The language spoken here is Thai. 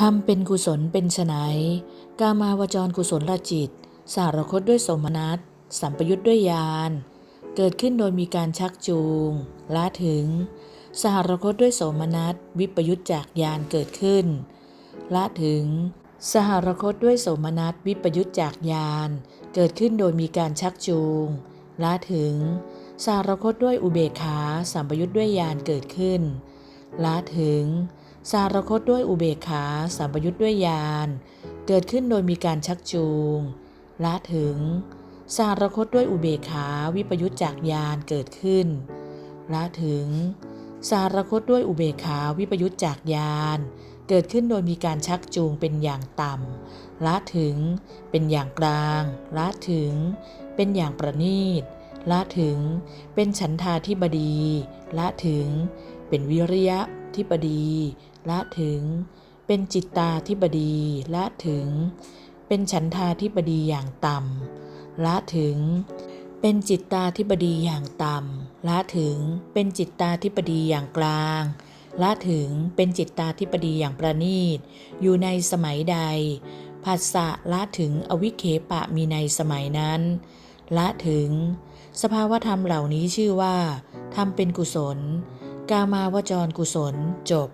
ทำเป็นกุศลเป็นไฉนกามาวจรกุศลลจิต สารคตด้วยสมนัตสัมปยุทธ์ด้วยญาณเกิดขึ้นโดยมีการชักจูงละถึง สหรคตด้วยโสมนัสวิปยุทธจากญาณเกิดขึ้นละถึง สหรคตด้วยโสมนัสวิปยุทธจากญาณเกิดขึ้นโดยมีการชักจูงละถึงสหรคตด้วยอุเบกขาสัมปยุทธ์ด้วยญาณเกิดขึ้นละถึง สารคตด้วยอุเบกขาสัมปยุทธ์ด้วยญาณเกิดขึ้นโดยมีการชักจูง ละถึง สารคตด้วยอุเบกขาวิปยุทธจากญาณเกิดขึ้น ละถึง สารคตด้วยอุเบกขาวิปยุทธจากญาณเกิดขึ้นโดยมีการชักจูงเป็นอย่างต่ำละถึง เป็นอย่างกลางละถึง เป็นอย่างประณีตละถึง เป็นฉันทาธิบดีละถึง เป็นวิริยะธิบดี ละถึง เป็นจิตตาธิบดีละถึง เป็นฉันทาธิบดีอย่างต่ำละถึง เป็นจิตตาธิบดีอย่างต่ำละถึง เป็นจิตตาธิบดีอย่างกลางละถึงเป็นจิตตาธิบดีอย่างประณีต อยู่ในสมัยใดผัสสะละถึงอวิเคปะมีในสมัยนั้น ละถึง สภาวธรรมเหล่านี้ชื่อว่าทำเป็นกุศล กามาวจรกุศลจบ